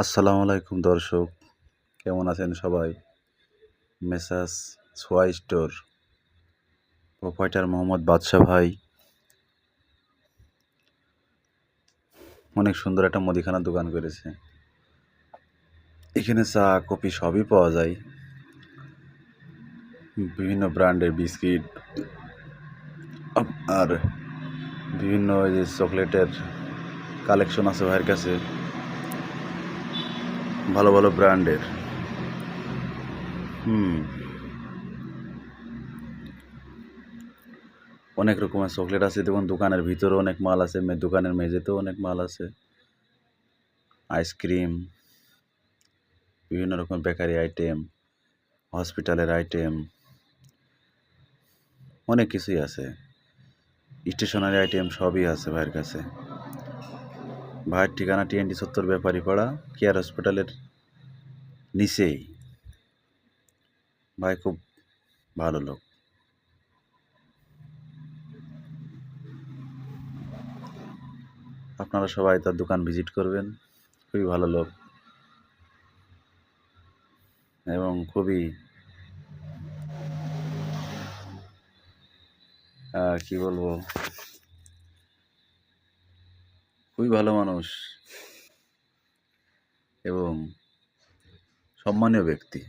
আসসালামু আলাইকুম দর্শক, কেমন আছেন সবাই? মেসাস সোয়াই স্টোর, প্রোপাইটার মোহাম্মদ বাদশা ভাই। অনেক সুন্দর একটা মুদিখানার দোকান করেছে। এখানে চা, কফি সবই পাওয়া যায়। বিভিন্ন ব্র্যান্ডের বিস্কিট, আর বিভিন্ন চকলেটের কালেকশন আছে ভাইয়ের কাছে। ভালো ভালো ব্র্যান্ডের। হুম। অনেক রকমের চকলেট আছে, দেখুন, দোকানের ভিতরে অনেক মাল আছে দোকানের মেঝেতেও অনেক মাল আছে। আইসক্রিম, বিভিন্ন রকম বেকারি আইটেম, হসপিটালের আইটেম, অনেক কিছুই আছে। স্টেশনারি আইটেম সবই আছে ভাইয়ের কাছে। ভাইয়ের ঠিকানা টিএনটি সত্তর ব্যাপারী পাড়া কেয়ার হসপিটালের নিচেই। ভাই, খুব ভালো লোক। আপনারা সবাই তার দোকান ভিজিট করবেন। খুবই ভালো লোক। এবং খুবই কি বলব? খুবই ভালো মানুষ। এবং সম্মানীয় ব্যক্তি।